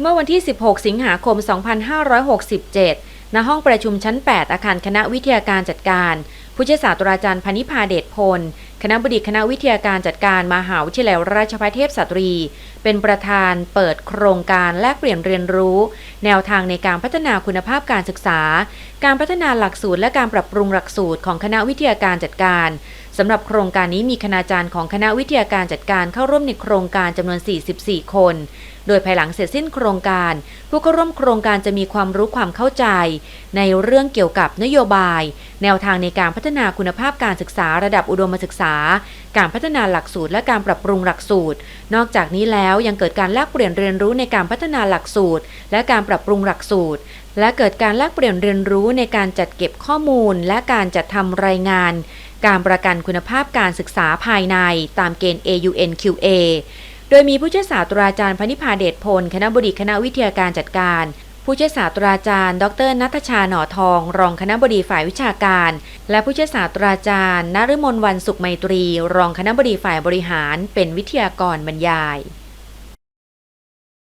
เมื่อวันที่ 16 สิงหาคม 2567 ณ ห้องประชุมชั้น 8 อาคารคณะวิทยาการจัดการ ผู้ช่วยศาสตราจารย์พนิพาเดชพล คณะบดีคณะวิทยาการจัดการมหาวิทยาลัยราชภัฏเทพสตรี เป็นประธานเปิดโครงการแลกเปลี่ยนเรียนรู้ แนวทางในการพัฒนาคุณภาพการศึกษา การพัฒนาหลักสูตรและการปรับปรุงหลักสูตรของคณะวิทยาการจัดการ สำหรับโครงการนี้มีคณาจารย์ของคณะวิทยาการจัดการเข้าร่วมในโครงการจำนวน 44 คน โดยภายหลังเสร็จสิ้นโครงการ ผู้เข้าร่วมโครงการจะมีความรู้ความเข้าใจ ในเรื่องเกี่ยวกับนโยบาย แนวทางในการพัฒนาคุณภาพการศึกษาระดับอุดมศึกษา การพัฒนาหลักสูตรและการปรับปรุงหลักสูตร นอกจากนี้แล้วยังเกิดการแลกเปลี่ยนเรียนรู้ในการพัฒนาหลักสูตร และการปรับปรุงหลักสูตร และเกิดการแลกเปลี่ยนเรียนรู้ในการจัดเก็บข้อมูล และการจัดทำรายงาน การประกันคุณภาพการศึกษาภายในตามเกณฑ์ AUNQA โดยมีผู้ช่วยศาสตราจารย์พนิพาเดชพล คณะบดีคณะวิทยาการจัดการ ผู้ช่วยศาสตราจารย์ ดรนัทชาหน่อทอง รองคณะบดีฝ่ายวิชาการ และผู้ช่วยศาสตราจารย์นฤมลวันสุขไมตรี รองคณะบดีฝ่ายบริหาร เป็นวิทยากรบรรยาย